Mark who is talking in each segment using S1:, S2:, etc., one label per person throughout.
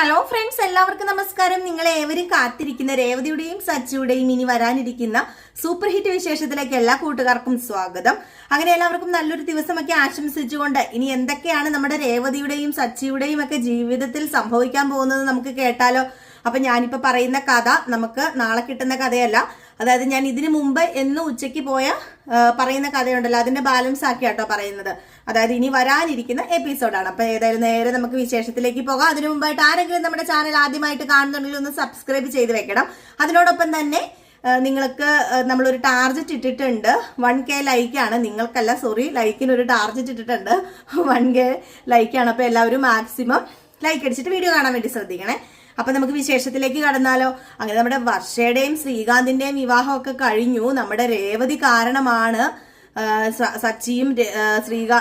S1: Hello friends എല്ലാവർക്കും നമസ്കാരം. നിങ്ങൾ ഏവരും കാത്തിരിക്കുന്ന രേവതിയുടെയും സച്ചിയുടെയും ഇനി വരാനിരിക്കുന്ന സൂപ്പർ ഹിറ്റ് വിശേഷത്തിലേക്ക് എല്ലാ കൂട്ടുകാർക്കും സ്വാഗതം. അങ്ങനെ എല്ലാവർക്കും നല്ലൊരു ദിവസമൊക്കെ ആശംസിച്ചുകൊണ്ട് ഇനി എന്തൊക്കെയാണ് നമ്മുടെ രേവതിയുടെയും സച്ചിയുടെയും ഒക്കെ ജീവിതത്തിൽ സംഭവിക്കാൻ പോകുന്നത് നമുക്ക് കേട്ടാലോ? അപ്പൊ ഞാനിപ്പോ പറയുന്ന കഥ നമുക്ക് നാളെ കിട്ടുന്ന കഥയല്ല. അതായത് ഞാൻ ഇതിനു മുമ്പ് എന്ന് ഉച്ചയ്ക്ക് പോയ പറയുന്ന കഥയുണ്ടല്ലോ. അതിന്റെ ബാലൻസ് ആക്കി കേട്ടോ പറയുന്നത്. അതായത് ഇനി വരാനിരിക്കുന്ന എപ്പിസോഡാണ് അപ്പൊ ഏതായാലും നേരെ നമുക്ക് വിശേഷത്തിലേക്ക് പോകാം. അതിനു മുമ്പായിട്ട് ആരെങ്കിലും നമ്മുടെ ചാനൽ ആദ്യമായിട്ട് കാണുന്നുണ്ടെങ്കിൽ ഒന്ന് സബ്സ്ക്രൈബ് ചെയ്ത് വെക്കണം. അതിനോടൊപ്പം തന്നെ നിങ്ങൾക്ക് നമ്മളൊരു ടാർജറ്റ് ഇട്ടിട്ടുണ്ട്. വൺ കെ ലൈക്കാണ് നിങ്ങൾക്കല്ല സോറി ലൈക്കിന് ഒരു ടാർജറ്റ് ഇട്ടിട്ടുണ്ട്. വൺ കെ ലൈക്കാണ് അപ്പോൾ എല്ലാവരും മാക്സിമം ലൈക്ക് അടിച്ചിട്ട് വീഡിയോ കാണാൻ വേണ്ടി ശ്രദ്ധിക്കണേ. അപ്പൊ നമുക്ക് വിശേഷത്തിലേക്ക് കടന്നാലോ? അങ്ങനെ നമ്മുടെ വർഷയുടെയും ശ്രീകാന്തിന്റെയും വിവാഹമൊക്കെ കഴിഞ്ഞു. നമ്മുടെ രേവതി കാരണമാണ് സച്ചിയും ശ്രീകാ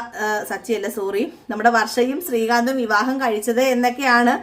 S1: സച്ചിയല്ല സോറി നമ്മുടെ വർഷയും ശ്രീകാന്തും വിവാഹം കഴിച്ചത് എന്നൊക്കെയാണ്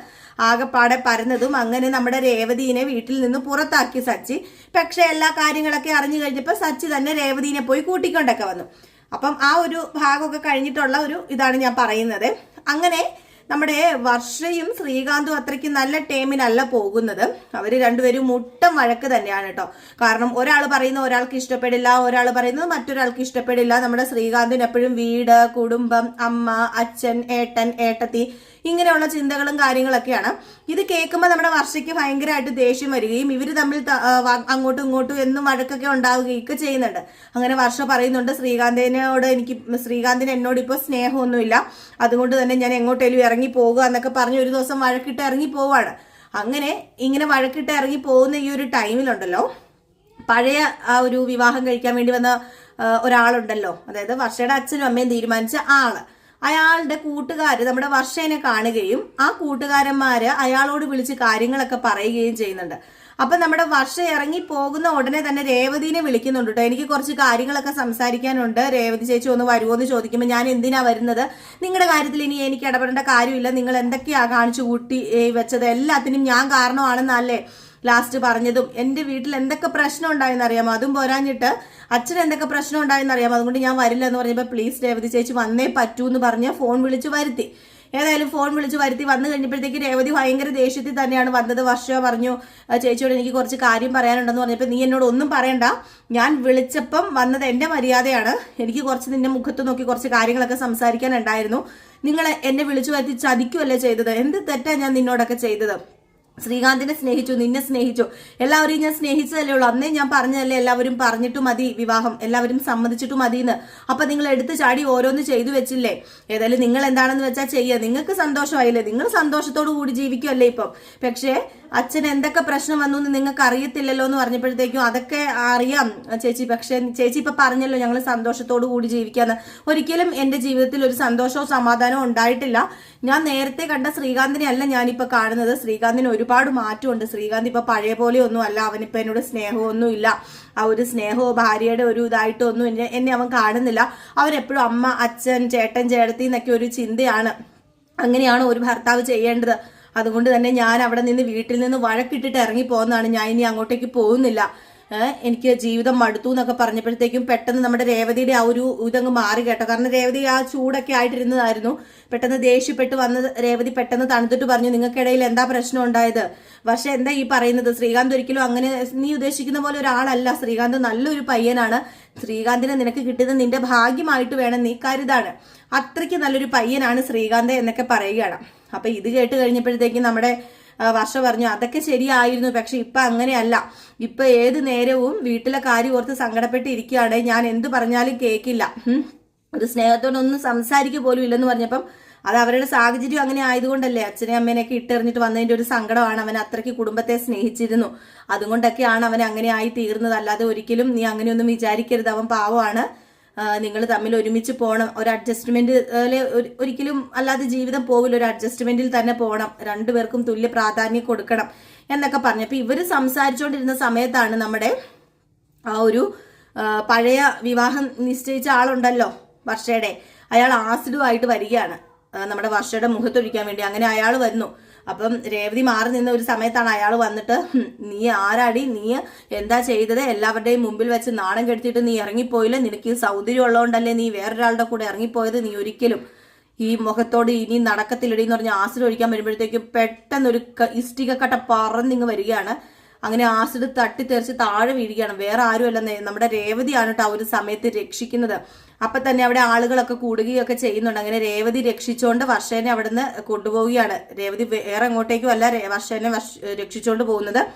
S1: ആകെപ്പാടെ പരന്നതും. അങ്ങനെ നമ്മുടെ രേവതിനെ വീട്ടിൽ നിന്ന് പുറത്താക്കി സച്ചി. പക്ഷെ എല്ലാ കാര്യങ്ങളൊക്കെ അറിഞ്ഞു കഴിഞ്ഞപ്പോൾ സച്ചി തന്നെ രേവതിനെ പോയി കൂട്ടിക്കൊണ്ടൊക്കെ വന്നു. അപ്പം ആ ഒരു ഭാഗമൊക്കെ കഴിഞ്ഞിട്ടുള്ള ഒരു ഇതാണ് ഞാൻ പറയുന്നത്. അങ്ങനെ നമ്മുടെ വർഷയും ശ്രീകാന്തും അത്രയ്ക്ക് നല്ല ടേമിനല്ല പോകുന്നത്. അവർ രണ്ടുപേരും മുട്ടം വഴക്ക് തന്നെയാണ് കേട്ടോ കാരണം ഒരാൾ പറയുന്ന ഒരാൾക്ക് ഇഷ്ടപ്പെടില്ല ഒരാൾ പറയുന്നത് മറ്റൊരാൾക്ക് ഇഷ്ടപ്പെടില്ല. നമ്മുടെ ശ്രീകാന്തിന് എപ്പോഴും വീട് കുടുംബം അമ്മ അച്ഛൻ ഏട്ടൻ ഏട്ടത്തി ഇങ്ങനെയുള്ള ചിന്തകളും കാര്യങ്ങളൊക്കെയാണ്. ഇത് കേൾക്കുമ്പോൾ നമ്മുടെ വർഷയ്ക്ക് ഭയങ്കരമായിട്ട് ദേഷ്യം വരികയും ഇവർ തമ്മിൽ അങ്ങോട്ടും ഇങ്ങോട്ടും എന്നും വഴക്കൊക്കെ ഉണ്ടാവുകയും ഒക്കെ ചെയ്യുന്നുണ്ട്. അങ്ങനെ വർഷ പറയുന്നുണ്ട് ശ്രീകാന്തിനോട് എനിക്ക് ശ്രീകാന്തിന് എന്നോട് ഇപ്പോൾ സ്നേഹമൊന്നുമില്ല. അതുകൊണ്ട് തന്നെ ഞാൻ എങ്ങോട്ടേലും ഇറങ്ങി പോകുക എന്നൊക്കെ പറഞ്ഞ് ഒരു ദിവസം വഴക്കിട്ട് ഇറങ്ങി പോവാണ്. അങ്ങനെ ഇങ്ങനെ വഴക്കിട്ട് ഇറങ്ങി പോകുന്ന ഈ ഒരു ടൈമിലുണ്ടല്ലോ. പഴയ ആ ഒരു വിവാഹം കഴിക്കാൻ വേണ്ടി വന്ന ഒരാളുണ്ടല്ലോ. അതായത് വർഷയുടെ അച്ഛനും അമ്മയും തീരുമാനിച്ച ആൾ. അയാളുടെ കൂട്ടുകാർ നമ്മുടെ വർഷേനെ കാണുകയും ആ കൂട്ടുകാരന്മാര് അയാളോട് വിളിച്ച് കാര്യങ്ങളൊക്കെ പറയുകയും ചെയ്യുന്നുണ്ട്. അപ്പൊ നമ്മുടെ വർഷ ഇറങ്ങി പോകുന്ന ഉടനെ തന്നെ രേവതിനെ വിളിക്കുന്നുണ്ട് കേട്ടോ എനിക്ക് കുറച്ച് കാര്യങ്ങളൊക്കെ സംസാരിക്കാനുണ്ട്. രേവതി ചേച്ചി ഒന്ന് വരുമോ എന്ന് ചോദിക്കുമ്പോൾ ഞാൻ എന്തിനാ വരുന്നത്? നിങ്ങളുടെ കാര്യത്തിൽ ഇനി എനിക്ക് ഇടപെടേണ്ട കാര്യമില്ല. നിങ്ങൾ എന്തൊക്കെയാ കാണിച്ചു കൂട്ടി വെച്ചത്? എല്ലാത്തിനും ഞാൻ കാരണമാണെന്നല്ലേ? ലാസ്റ്റ് പറഞ്ഞതും എന്റെ വീട്ടിൽ എന്തൊക്കെ പ്രശ്നം ഉണ്ടായെന്ന് അറിയാമോ അതും പോരാഞ്ഞിട്ട് അച്ഛൻ എന്തൊക്കെ പ്രശ്നം ഉണ്ടായെന്ന് അറിയാമോ അതുകൊണ്ട് ഞാൻ വരില്ല എന്ന് പറഞ്ഞപ്പോൾ പ്ലീസ് രേവതി ചേച്ചി വന്നേ പറ്റൂ എന്ന് പറഞ്ഞ് ഫോൺ വിളിച്ച് വരുത്തി. ഏതായാലും ഫോൺ വിളിച്ച് വരുത്തി. വന്നു കഴിഞ്ഞപ്പോഴത്തേക്ക് രേവതി ഭയങ്കര ദേഷ്യത്തിൽ തന്നെയാണ് വന്നത്. വർഷ പറഞ്ഞു ചേച്ചിയോട് എനിക്ക് കുറച്ച് കാര്യം പറയാനുണ്ടെന്ന് പറഞ്ഞപ്പോൾ നീ എന്നോട് ഒന്നും പറയണ്ട. ഞാൻ വിളിച്ചപ്പം വന്നത് എന്റെ മര്യാദയാണ്. എനിക്ക് കുറച്ച് നിന്റെ മുഖത്ത് നോക്കി കുറച്ച് കാര്യങ്ങളൊക്കെ സംസാരിക്കാനുണ്ടായിരുന്നു. നിങ്ങൾ എന്നെ വിളിച്ചു വരുത്തി ചതിക്കുമല്ലേ ചെയ്തത്? എന്ത് തെറ്റാണ് ഞാൻ നിന്നോടൊക്കെ ചെയ്തത്? ശ്രീകാന്തിനെ സ്നേഹിച്ചു നിന്നെ സ്നേഹിച്ചു. എല്ലാവരെയും ഞാൻ സ്നേഹിച്ചതല്ലേ ഉള്ളൂ. അന്നേ ഞാൻ പറഞ്ഞതല്ലേ എല്ലാവരും പറഞ്ഞിട്ട് മതി വിവാഹം. എല്ലാവരും സമ്മതിച്ചിട്ട് മതി എന്ന് അപ്പൊ നിങ്ങൾ എടുത്തു ചാടി ഓരോന്ന് ചെയ്തു വെച്ചില്ലേ? ഏതായാലും നിങ്ങൾ എന്താണെന്ന് വെച്ചാൽ ചെയ്യുക നിങ്ങൾക്ക് സന്തോഷമായില്ലേ? നിങ്ങൾ സന്തോഷത്തോടു കൂടി ജീവിക്കുമല്ലേ ഇപ്പം? പക്ഷേ അച്ഛൻ എന്തൊക്കെ പ്രശ്നം വന്നു എന്ന് നിങ്ങൾക്ക് അറിയത്തില്ലല്ലോ എന്ന് പറഞ്ഞപ്പോഴത്തേക്കും അതൊക്കെ അറിയാം ചേച്ചി. പക്ഷേ ചേച്ചി ഇപ്പൊ പറഞ്ഞല്ലോ ഞങ്ങൾ സന്തോഷത്തോടു കൂടി ജീവിക്കാന്ന്. ഒരിക്കലും എന്റെ ജീവിതത്തിൽ ഒരു സന്തോഷവും സമാധാനവും ഉണ്ടായിട്ടില്ല. ഞാൻ നേരത്തെ കണ്ട ശ്രീകാന്തിനെ അല്ല ഞാനിപ്പോ കാണുന്നത്. ശ്രീകാന്തിന് ഒരുപാട് മാറ്റമുണ്ട്. ശ്രീകാന്ത് ഇപ്പൊ പഴയ പോലെ ഒന്നും അല്ല. അവനിപ്പോ എന്നോട് സ്നേഹമൊന്നും ഇല്ല. ആ ഒരു സ്നേഹമോ ഭാര്യയുടെ ഒരു ഇതായിട്ടോ ഒന്നും എന്നെ എന്നെ അവൻ കാണുന്നില്ല. അവരെപ്പോഴും അമ്മ അച്ഛൻ ചേട്ടൻ ചേട്ടത്തി എന്നൊക്കെ ഒരു ചിന്തയാണ്. അങ്ങനെയാണ് ഒരു ഭർത്താവ് ചെയ്യേണ്ടത്. അതുകൊണ്ട് തന്നെ ഞാൻ അവിടെ നിന്ന് വീട്ടിൽ നിന്ന് വഴക്കിട്ടിട്ട് ഇറങ്ങി പോകുന്നതാണ്. ഞാൻ ഇനി അങ്ങോട്ടേക്ക് പോകുന്നില്ല. എനിക്ക് ജീവിതം മടുത്തു എന്നൊക്കെ പറഞ്ഞപ്പോഴത്തേക്കും പെട്ടെന്ന് നമ്മുടെ രേവതിയുടെ ആ ഒരു ഇതങ്ങ് മാറി കേട്ടോ. കാരണം രേവതി ആ ചൂടൊക്കെ ആയിട്ടിരുന്നതായിരുന്നു. പെട്ടെന്ന് ദേഷ്യപ്പെട്ട് വന്ന് രേവതി പെട്ടെന്ന് തണുത്തിട്ട് പറഞ്ഞു നിങ്ങൾക്കിടയിൽ എന്താ പ്രശ്നം ഉണ്ടായത്? പക്ഷെ എന്താ ഈ പറയുന്നത്? ശ്രീകാന്ത് ഒരിക്കലും അങ്ങനെ നീ ഉദ്ദേശിക്കുന്ന പോലെ ഒരാളല്ല. ശ്രീകാന്ത് നല്ലൊരു പയ്യനാണ്. ശ്രീകാന്തിനെ നിനക്ക് കിട്ടുന്ന നിന്റെ ഭാഗ്യമായിട്ട് വേണം നീ കരുതാണ്. അത്രയ്ക്ക് നല്ലൊരു പയ്യനാണ് ശ്രീകാന്ത് എന്നൊക്കെ പറയുകയാണ്. അപ്പൊ ഇത് കേട്ട് കഴിഞ്ഞപ്പോഴത്തേക്കും നമ്മുടെ വർഷ പറഞ്ഞു അതൊക്കെ ശരിയായിരുന്നു പക്ഷെ ഇപ്പം അങ്ങനെയല്ല. ഇപ്പം ഏത് നേരവും വീട്ടിലെ കാര്യം ഓർത്ത് സങ്കടപ്പെട്ട് ഇരിക്കുകയാണ് ഞാൻ എന്ത് പറഞ്ഞാലും കേൾക്കില്ല ഒരു സ്നേഹത്തോടൊന്നും സംസാരിക്കുക പോലും ഇല്ലെന്ന് പറഞ്ഞപ്പം അത് അവരുടെ സാഹചര്യം അങ്ങനെ ആയതുകൊണ്ടല്ലേ അച്ഛനെ അമ്മേനെയൊക്കെ ഇട്ടെറിഞ്ഞിട്ട് വന്നതിന്റെ ഒരു സങ്കടമാണ് അവൻ അത്രയ്ക്ക് കുടുംബത്തെ സ്നേഹിച്ചിരുന്നു. അതുകൊണ്ടൊക്കെയാണ് അവൻ അങ്ങനെ ആയി തീർന്നത്. അല്ലാതെ ഒരിക്കലും നീ അങ്ങനെയൊന്നും വിചാരിക്കരുത്. അവൻ പാവമാണ്. നിങ്ങൾ തമ്മിൽ ഒരുമിച്ച് പോകണം ഒരു അഡ്ജസ്റ്റ്മെന്റ് ഒരിക്കലും അല്ലാതെ ജീവിതം പോകില്ല ഒരു അഡ്ജസ്റ്റ്മെന്റിൽ തന്നെ പോകണം രണ്ടുപേർക്കും തുല്യ പ്രാധാന്യം കൊടുക്കണം എന്നൊക്കെ പറഞ്ഞു. അപ്പൊ ഇവർ സംസാരിച്ചുകൊണ്ടിരുന്ന സമയത്താണ് നമ്മുടെ ആ ഒരു പഴയ വിവാഹം നിശ്ചയിച്ച ആളുണ്ടല്ലോ വർഷയുടെ. അയാൾ ആസിഡുമായിട്ട് വരികയാണ്. നമ്മുടെ വർഷയുടെ മുഖത്തൊഴിക്കാൻ വേണ്ടി. അങ്ങനെ അയാൾ വരുന്നു അപ്പം രേവതി മാറി നിന്ന ഒരു സമയത്താണ് അയാൾ വന്നിട്ട് നീ ആരാടി? നീ എന്താ ചെയ്തത്? എല്ലാവരുടെയും മുമ്പിൽ വെച്ച് നാണം കെടുത്തിട്ട് നീ ഇറങ്ങിപ്പോയില്ല? നിനക്ക് ഈ സൗന്ദര്യം ഉള്ളതുകൊണ്ടല്ലേ നീ വേറൊരാളുടെ കൂടെ ഇറങ്ങിപ്പോയത് നീ ഒരിക്കലും? ഈ മുഖത്തോട് ഇനി നടക്കത്തില്ലടി എന്ന് പറഞ്ഞ് ആസിഡ് ഒഴിക്കാൻ വരുമ്പോഴത്തേക്കും പെട്ടെന്ന് ഒരു ക- ഇഷ്ടിക കട്ട പറന്നിങ്ങ് വരികയാണ്. അങ്ങനെ ആസിഡ് തട്ടിത്തെറിച്ച് താഴെ വീഴുകയാണ്. വേറെ ആരുമല്ല നമ്മുടെ രേവതിയാണ് കേട്ടോ ആ ഒരു സമയത്ത് രക്ഷിക്കുന്നത്. അപ്പൊ തന്നെ അവിടെ ആളുകളൊക്കെ കൂടുകയൊക്കെ ചെയ്യുന്നുണ്ട്. അങ്ങനെ രേവതി രക്ഷിച്ചുകൊണ്ട് വർഷേനെ അവിടുന്ന് കൊണ്ടുപോവുകയാണ്. രേവതി വേറെ എങ്ങോട്ടേക്കും അല്ല വർഷേനെ വർഷ- രക്ഷിച്ചുകൊണ്ട് പോകുന്നത്.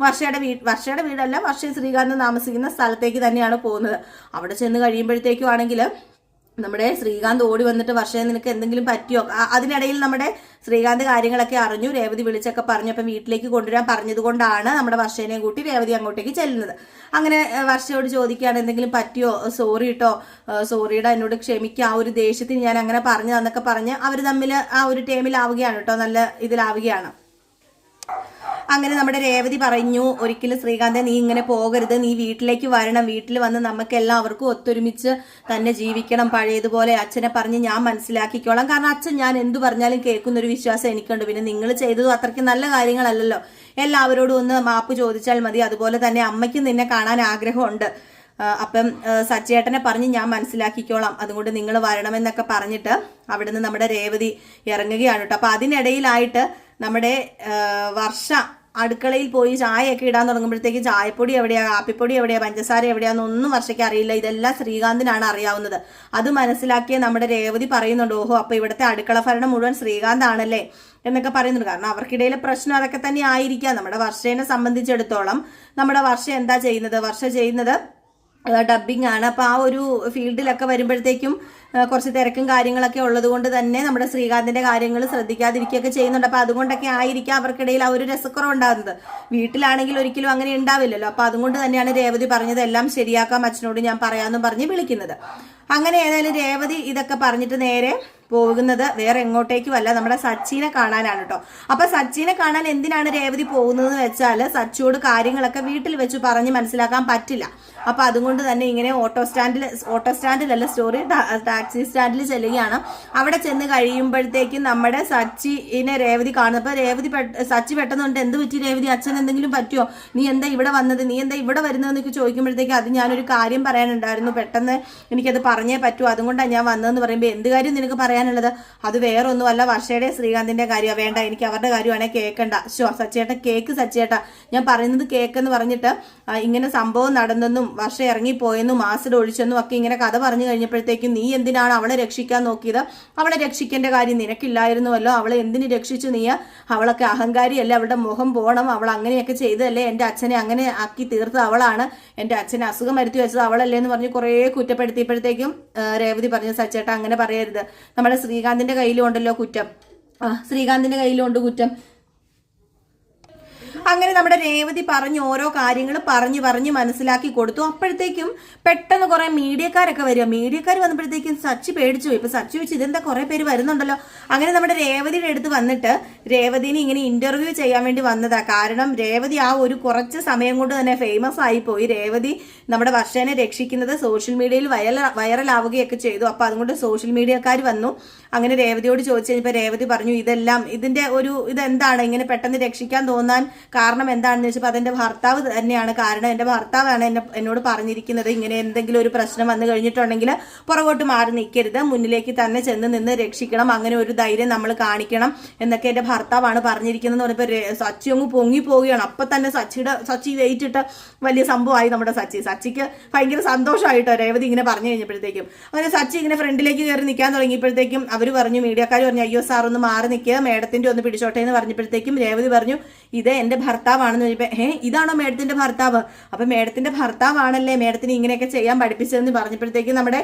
S1: വർഷയുടെ വീട് വർഷയുടെ വീടല്ല വർഷ ശ്രീകാന്ത് താമസിക്കുന്ന സ്ഥലത്തേക്ക് തന്നെയാണ് പോകുന്നത്. അവിടെ ചെന്ന് കഴിയുമ്പോഴത്തേക്കും ആണെങ്കിൽ നമ്മുടെ ശ്രീകാന്ത് ഓടി വന്നിട്ട് വർഷം നിനക്ക് എന്തെങ്കിലും പറ്റിയോ? അതിനിടയിൽ നമ്മുടെ ശ്രീകാന്ത് കാര്യങ്ങളൊക്കെ അറിഞ്ഞു. രേവതി വിളിച്ചൊക്കെ പറഞ്ഞു. അപ്പം വീട്ടിലേക്ക് കൊണ്ടുവരാൻ പറഞ്ഞതുകൊണ്ടാണ് നമ്മുടെ വർഷേനെ കൂട്ടി രേവതി അങ്ങോട്ടേക്ക് ചെല്ലുന്നത്. അങ്ങനെ വർഷയോട് ചോദിക്കുകയാണ് എന്തെങ്കിലും പറ്റിയോ? സോറി കേട്ടോ സോറിയുടെ എന്നോട് ക്ഷമിക്കുക ആ ഒരു ദേഷ്യത്തിന് ഞാൻ അങ്ങനെ പറഞ്ഞതെന്നൊക്കെ പറഞ്ഞ് അവർ തമ്മിൽ ആ ഒരു ടൈമിലാവുകയാണ് കേട്ടോ നല്ല ഇതിലാവുകയാണ്. അങ്ങനെ നമ്മുടെ രേവതി പറഞ്ഞു ഒരിക്കലും ശ്രീകാന്തെ നീ ഇങ്ങനെ പോകരുത്. നീ വീട്ടിലേക്ക് വരണം. വീട്ടിൽ വന്ന് നമുക്ക് എല്ലാവർക്കും ഒത്തൊരുമിച്ച് തന്നെ ജീവിക്കണം. പഴയതുപോലെ അച്ഛനെ പറഞ്ഞ് ഞാൻ മനസ്സിലാക്കിക്കോളാം. കാരണം അച്ഛൻ ഞാൻ എന്തു പറഞ്ഞാലും കേൾക്കുന്ന ഒരു വിശ്വാസം എനിക്കുണ്ട്. പിന്നെ നിങ്ങൾ ചെയ്തതും അത്രയ്ക്ക് നല്ല കാര്യങ്ങളല്ലല്ലോ. എല്ലാവരോടും ഒന്ന് മാപ്പ് ചോദിച്ചാൽ മതി. അതുപോലെ തന്നെ അമ്മയ്ക്ക് നിന്നെ കാണാൻ ആഗ്രഹമുണ്ട്. അപ്പം സച്ചേട്ടനെ പറഞ്ഞ് ഞാൻ മനസ്സിലാക്കിക്കോളാം. അതുകൊണ്ട് നിങ്ങൾ വരണമെന്നൊക്കെ പറഞ്ഞിട്ട് അവിടുന്ന് നമ്മുടെ രേവതി ഇറങ്ങുകയാണ് കേട്ടോ. അപ്പൊ അതിനിടയിലായിട്ട് നമ്മുടെ വർഷ അടുക്കളയിൽ പോയി ചായയൊക്കെ ഇടാൻ തുടങ്ങുമ്പോഴത്തേക്ക് ചായപ്പൊടി എവിടെയാണ് കാപ്പിപ്പൊടി എവിടെയാണ് പഞ്ചസാര എവിടെയാന്നൊന്നും വർഷയ്ക്ക് അറിയില്ല. ഇതെല്ലാം ശ്രീകാന്തിനാണ് അറിയാവുന്നത്. അത് മനസ്സിലാക്കിയ നമ്മുടെ രേവതി പറയുന്നുണ്ട് ഓഹോ അപ്പോൾ ഇവിടുത്തെ അടുക്കള ഭരണം മുഴുവൻ ശ്രീകാന്ത് ആണല്ലേ എന്നൊക്കെ പറയുന്നുണ്ട്. കാരണം അവർക്കിടയിലെ പ്രശ്നം അതൊക്കെ തന്നെ ആയിരിക്കാം. നമ്മുടെ വർഷേനെ സംബന്ധിച്ചിടത്തോളം നമ്മുടെ വർഷ എന്താ ചെയ്യുന്നത്? വർഷ ചെയ്യുന്നത് ഡബിങ് ആണ്. അപ്പോൾ ആ ഒരു ഫീൽഡിലൊക്കെ വരുമ്പോഴത്തേക്കും കുറച്ച് തിരക്കും കാര്യങ്ങളൊക്കെ ഉള്ളത് കൊണ്ട് തന്നെ നമ്മുടെ ശ്രീകാന്തിന്റെ കാര്യങ്ങൾ ശ്രദ്ധിക്കാതിരിക്കുകയൊക്കെ ചെയ്യുന്നുണ്ട്. അപ്പോൾ അതുകൊണ്ടൊക്കെ ആയിരിക്കാം അവർക്കിടയിൽ ആ ഒരു രസക്കുറവ് ഉണ്ടാകുന്നത്. വീട്ടിലാണെങ്കിൽ ഒരിക്കലും അങ്ങനെ ഉണ്ടാവില്ലല്ലോ. അപ്പോൾ അതുകൊണ്ട് തന്നെയാണ് രേവതി പറഞ്ഞത് എല്ലാം ശരിയാക്കാം അച്ഛനോട് ഞാൻ പറയാമെന്നും പറഞ്ഞ് വിളിക്കുന്നത്. അങ്ങനെ ഏതായാലും രേവതി ഇതൊക്കെ പറഞ്ഞിട്ട് നേരെ പോകുന്നത് വേറെ എങ്ങോട്ടേക്കും അല്ല നമ്മുടെ സച്ചിനെ കാണാനാണ് കേട്ടോ അപ്പൊ സച്ചിനെ കാണാൻ എന്തിനാണ് രേവതി പോകുന്നത് വെച്ചാൽ സച്ചിയോട് കാര്യങ്ങളൊക്കെ വീട്ടിൽ വെച്ച് പറഞ്ഞ് മനസ്സിലാക്കാൻ പറ്റില്ല. അപ്പൊ അതുകൊണ്ട് തന്നെ ഇങ്ങനെ ഓട്ടോ സ്റ്റാൻഡിൽ ഓട്ടോ സ്റ്റാൻഡിലല്ല സ്റ്റോറി ടാക്സി സ്റ്റാൻഡിൽ ചെല്ലുകയാണ്. അവിടെ ചെന്ന് കഴിയുമ്പോഴത്തേക്കും നമ്മുടെ സച്ചിനെ രേവതി കാണുന്നത് അപ്പോൾ രേവതി സച്ചി പെട്ടെന്നുണ്ട് എന്ത് പറ്റി രേവതി? അച്ഛൻ എന്തെങ്കിലും പറ്റുമോ നീ എന്താ ഇവിടെ വന്നത്? നീ എന്താ ഇവിടെ വരുന്നതെന്നൊക്കെ ചോദിക്കുമ്പോഴത്തേക്ക് അത് ഞാനൊരു കാര്യം പറയാനുണ്ടായിരുന്നു. പെട്ടെന്ന് എനിക്കത് പറഞ്ഞേ പറ്റൂ. അതുകൊണ്ടാണ് ഞാൻ വന്നതെന്ന് പറയുമ്പോൾ എന്ത് കാര്യം നിനക്ക് പറയാനുള്ളത്? അത് വേറെ ഒന്നുമല്ല വർഷയുടെ ശ്രീകാന്തിന്റെ കാര്യമാണ് വേണ്ട എനിക്ക് അവരുടെ കാര്യമാണെങ്കിൽ കേൾക്കണ്ട ഷോ സച്ചേട്ട കേക്ക് സച്ചേട്ട. ഞാൻ പറയുന്നത് കേക്കെന്ന് പറഞ്ഞിട്ട് ഇങ്ങനെ സംഭവം നടന്നെന്നും വർഷ ഇറങ്ങിപ്പോയെന്നും ആസിഡ് ഒഴിച്ചെന്നും ഒക്കെ ഇങ്ങനെ കഥ പറഞ്ഞു കഴിഞ്ഞപ്പോഴത്തേക്കും നീ എന്തിനാണ് അവളെ രക്ഷിക്കാൻ നോക്കിയത്? അവളെ രക്ഷിക്കേണ്ട കാര്യം നിനക്കില്ലായിരുന്നുവല്ലോ. അവളെ എന്തിനു രക്ഷിച്ചു നീ അവളൊക്കെ അഹങ്കാരിയല്ല? അവളുടെ മുഖം പോകണം അവൾ അങ്ങനെയൊക്കെ ചെയ്തതല്ലേ? എന്റെ അച്ഛനെ അങ്ങനെ ആക്കി തീർത്തത് അവളാണ്. എന്റെ അച്ഛനെ അസുഖം വരുത്തി വെച്ചത് അവളല്ലേ എന്ന് പറഞ്ഞ് കുറേ കുറ്റപ്പെടുത്തിയപ്പോഴത്തേക്കും രേവതി പറഞ്ഞു സച്ചേട്ട അങ്ങനെ പറയരുത്. നമ്മുടെ ശ്രീകാന്തിന്റെ കയ്യിലുണ്ടല്ലോ കുറ്റം. ആ ശ്രീകാന്തിന്റെ കയ്യിലുണ്ട് കുറ്റം. അങ്ങനെ നമ്മുടെ രേവതി പറഞ്ഞ് ഓരോ കാര്യങ്ങൾ പറഞ്ഞു പറഞ്ഞ് മനസ്സിലാക്കി കൊടുത്തു. അപ്പോഴത്തേക്കും പെട്ടെന്ന് കുറെ മീഡിയക്കാരൊക്കെ വരിക. മീഡിയക്കാർ വന്നപ്പോഴത്തേക്കും സച്ചി പേടിച്ചു ഇപ്പൊ സച്ചി വെച്ച് ഇതെന്താ കുറെ പേര് വരുന്നുണ്ടല്ലോ? അങ്ങനെ നമ്മുടെ രേവതിയുടെ അടുത്ത് വന്നിട്ട് രേവതിനെ ഇങ്ങനെ ഇന്റർവ്യൂ ചെയ്യാൻ വേണ്ടി വന്നതാ. കാരണം രേവതി ആ ഒരു കുറച്ച് സമയം കൊണ്ട് തന്നെ ഫേമസ് ആയി പോയി. രേവതി നമ്മുടെ വർഷേനെ രക്ഷിക്കുന്നത് സോഷ്യൽ മീഡിയയിൽ വൈറൽ വൈറലാവുകയൊക്കെ ചെയ്തു. അപ്പൊ അതുകൊണ്ട് സോഷ്യൽ മീഡിയക്കാർ വന്നു. അങ്ങനെ രേവതിയോട് ചോദിച്ചു രേവതി പറഞ്ഞു ഇതെല്ലാം ഇതിന്റെ ഒരു ഇതെന്താണ്? ഇങ്ങനെ പെട്ടെന്ന് രക്ഷിക്കാൻ തോന്നാൻ കാരണം എന്താണെന്ന് ചോദിച്ചപ്പോൾ അതെന്റെ ഭർത്താവ് തന്നെയാണ്. കാരണം എന്റെ ഭർത്താവാണ് എന്നെ എന്നോട് പറഞ്ഞിരിക്കുന്നത്. ഇങ്ങനെ എന്തെങ്കിലും ഒരു പ്രശ്നം വന്നു കഴിഞ്ഞിട്ടുണ്ടെങ്കിൽ പുറകോട്ട് മാറി നിൽക്കരുത് മുന്നിലേക്ക് തന്നെ ചെന്ന് നിന്ന് രക്ഷിക്കണം. അങ്ങനെ ഒരു ധൈര്യം നമ്മൾ കാണിക്കണം എന്നൊക്കെ എന്റെ ഭർത്താവാണ് പറഞ്ഞിരിക്കുന്നത് എന്ന് പറഞ്ഞപ്പോൾ സച്ചി അങ്ങ് പൊങ്ങി പോവുകയാണ്. അപ്പം തന്നെ സച്ചിയുടെ സച്ചി വെയിറ്റ് ഇട്ട് വലിയ സംഭവമായി നമ്മുടെ സച്ചി. സച്ചിക്ക് ഭയങ്കര സന്തോഷമായിട്ടോ രേവതി ഇങ്ങനെ പറഞ്ഞു കഴിഞ്ഞപ്പോഴത്തേക്കും. അങ്ങനെ സച്ചി ഇങ്ങനെ ഫ്രണ്ടിലേക്ക് കയറി നിൽക്കാൻ തുടങ്ങിയപ്പോഴത്തേക്കും അവർ പറഞ്ഞു മീഡിയക്കാർ പറഞ്ഞു അയ്യോ സാർ ഒന്ന് മാറി നിൽക്കുക മേഡത്തിന്റെ ഒന്ന് പിടിച്ചോട്ടെ എന്ന് പറഞ്ഞപ്പോഴത്തേക്കും രേവതി പറഞ്ഞു ഇത് എന്റെ ഭർത്താവാണെന്ന് ചോദിച്ചപ്പോൾ ഏഹ് ഇതാണോ മേഡത്തിന്റെ ഭർത്താവ്? അപ്പൊ മേഡത്തിന്റെ ഭർത്താവാണല്ലേ മേഡത്തിന് ഇങ്ങനെയൊക്കെ ചെയ്യാൻ പഠിപ്പിച്ചതെന്ന് പറഞ്ഞപ്പോഴത്തേക്ക് നമ്മുടെ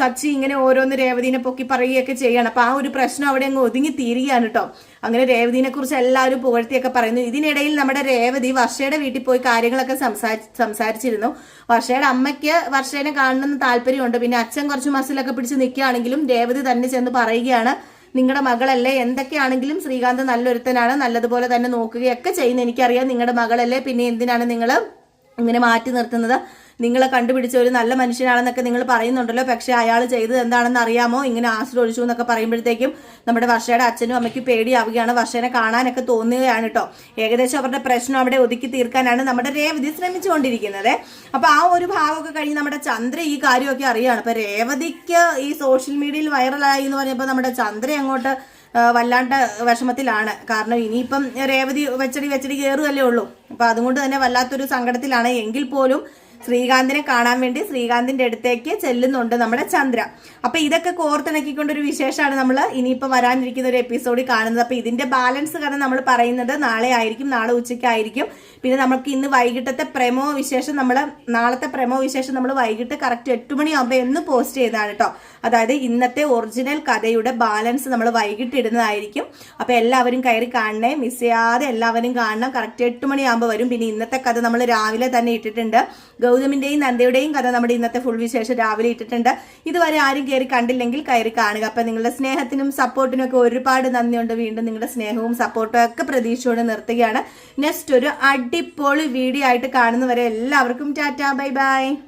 S1: സച്ചി ഇങ്ങനെ ഓരോന്ന് രേവതിനെ പൊക്കി പറയുകയൊക്കെ ചെയ്യണം. അപ്പൊ ആ ഒരു പ്രശ്നം അവിടെ അങ്ങ് ഒതുങ്ങി തീരുകയാണ് കേട്ടോ. അങ്ങനെ രേവതിനെ കുറിച്ച് എല്ലാവരും പുകഴ്ത്തിയൊക്കെ പറയുന്നു. ഇതിനിടയിൽ നമ്മുടെ രേവതി വർഷയുടെ വീട്ടിൽ പോയി കാര്യങ്ങളൊക്കെ സംസാരി സംസാരിച്ചിരുന്നു. വർഷയുടെ അമ്മയ്ക്ക് വർഷേനെ കാണണമെന്ന് താല്പര്യമുണ്ട്. പിന്നെ അച്ഛൻ കുറച്ച് മസിലൊക്കെ പിടിച്ച് നിൽക്കുകയാണെങ്കിലും രേവതി തന്നെ ചെന്ന് പറയുകയാണ്. നിങ്ങളുടെ മകളല്ലേ? എന്തൊക്കെയാണെങ്കിലും ശ്രീകാന്ത് നല്ലൊരുത്തനാണ് നല്ലതുപോലെ തന്നെ നോക്കുകയൊക്കെ ചെയ്യുന്ന. എനിക്കറിയാം നിങ്ങളുടെ മകളല്ലേ പിന്നെ എന്തിനാണ് നിങ്ങൾ ഇങ്ങനെ മാറ്റി നിർത്തുന്നത്? നിങ്ങളെ കണ്ടുപിടിച്ച ഒരു നല്ല മനുഷ്യനാണെന്നൊക്കെ നിങ്ങൾ പറയുന്നുണ്ടല്ലോ. പക്ഷെ അയാൾ ചെയ്തത് എന്താണെന്ന് അറിയാമോ? ഇങ്ങനെ ആസിഡ് ഒഴിച്ചു എന്നൊക്കെ പറയുമ്പോഴത്തേക്കും നമ്മുടെ വർഷയുടെ അച്ഛനും അമ്മയ്ക്ക് പേടിയാവുകയാണ്. വർഷേനെ കാണാനൊക്കെ തോന്നുകയാണ് കേട്ടോ. ഏകദേശം അവരുടെ പ്രശ്നം അവിടെ ഒതുക്കി തീർക്കാനാണ് നമ്മുടെ രേവതി ശ്രമിച്ചുകൊണ്ടിരിക്കുന്നത്. അപ്പോൾ ആ ഒരു ഭാഗമൊക്കെ കഴിഞ്ഞ് നമ്മുടെ ചന്ദ്ര ഈ കാര്യമൊക്കെ അറിയാണ് അപ്പോൾ രേവതിക്ക് ഈ സോഷ്യൽ മീഡിയയിൽ വൈറലായി എന്ന് പറയുമ്പോൾ നമ്മുടെ ചന്ദ്ര അങ്ങോട്ട് വല്ലാണ്ട് വിഷമത്തിലാണ്. കാരണം ഇനിയിപ്പം രേവതി വെച്ചടി വെച്ചടി കയറുകയല്ലേ ഉള്ളൂ. അപ്പൊ അതുകൊണ്ട് തന്നെ വല്ലാത്തൊരു സങ്കടത്തിലാണ്. എങ്കിൽ പോലും ശ്രീകാന്തിനെ കാണാൻ വേണ്ടി ശ്രീകാന്തിന്റെ അടുത്തേക്ക് ചെല്ലുന്നുണ്ട് നമ്മുടെ ചന്ദ്ര. അപ്പൊ ഇതൊക്കെ കോർത്തിണക്കിക്കൊണ്ടൊരു വിശേഷമാണ് നമ്മൾ ഇനിയിപ്പോ വരാനിരിക്കുന്ന ഒരു എപ്പിസോഡിൽ കാണുന്നത്. അപ്പൊ ഇതിന്റെ ബാലൻസ് കാരണം നമ്മൾ പറയുന്നത് നാളെ ആയിരിക്കും നാളെ ഉച്ചയ്ക്കായിരിക്കും. പിന്നെ നമുക്ക് ഇന്ന് വൈകിട്ടത്തെ പ്രമോ വിശേഷം നമ്മൾ നാളത്തെ പ്രമോ വിശേഷം നമ്മൾ വൈകിട്ട് കറക്റ്റ് എട്ട് മണിയാകുമ്പോൾ എന്ന് പോസ്റ്റ് ചെയ്താണ് കേട്ടോ അതായത് ഇന്നത്തെ ഒറിജിനൽ കഥയുടെ ബാലൻസ് നമ്മൾ വൈകിട്ട് ഇടുന്നതായിരിക്കും അപ്പൊ എല്ലാവരും കയറി കാണണേ. മിസ് ചെയ്യാതെ എല്ലാവരും കാണണം. കറക്റ്റ് എട്ട് മണിയാകുമ്പോൾ വരും. പിന്നെ ഇന്നത്തെ കഥ നമ്മൾ രാവിലെ തന്നെ ഇട്ടിട്ടുണ്ട്. ഗൗതമിന്റെയും നന്ദയുടെയും കഥ നമ്മുടെ ഇന്നത്തെ ഫുൾ വിശേഷം രാവിലെ ഇട്ടിട്ടുണ്ട്. ഇതുവരെ ആരും കയറി കണ്ടില്ലെങ്കിൽ കയറി കാണുക. അപ്പൊ നിങ്ങളുടെ സ്നേഹത്തിനും സപ്പോർട്ടിനും ഒക്കെ ഒരുപാട് നന്ദിയുണ്ട്. വീണ്ടും നിങ്ങളുടെ സ്നേഹവും സപ്പോർട്ടും ഒക്കെ പ്രതീക്ഷയോടെ നിർത്തുകയാണ്. നെക്സ്റ്റ് ഒരു അടിപൊളി വീഡിയോ ആയിട്ട് കാണുന്നവരെ എല്ലാവർക്കും ടാറ്റ. Bye bye.